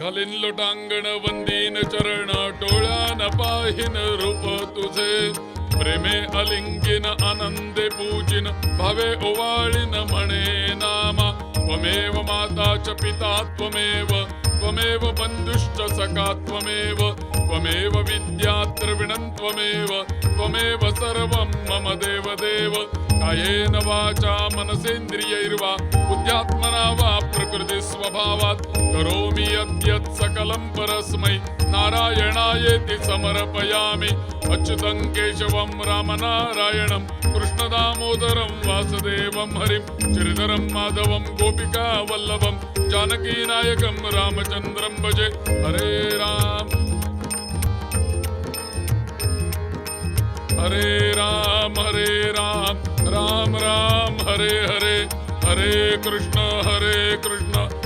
घालीन लोटांगण वंदीन चरण टोळ्यान पाहिन रूप तुझे. प्रेमे अलिंगिन आनंदे पूजिन भावे ओवाळीन म्हणे नामा. त्वमेव माता च पिता त्वमेव त्वमेव बंधुश्च सखा त्वमेव त्वमेव विद्या त्रिविणं त्वमेव त्वमेव सर्वं मम देव देव कायेन वाचा मनसेन्द्रियैर्वा बुद्ध्यात्मना वा प्रकृति स्वभावात् करोमि अद्यत् सकलं परस्मै। नारायणायेति समर्पयामि। अच्युतं केशवं रामनारायणं कृष्णदामोदरं वासुदेवं हरिं श्रीधरं माधवं गोपिकावल्लभं जानकीनायकं रामचन्द्रं भजे। हरे राम। हरे राम हरे राम। राम राम हरे हरे। हरे कृष्ण हरे कृष्ण।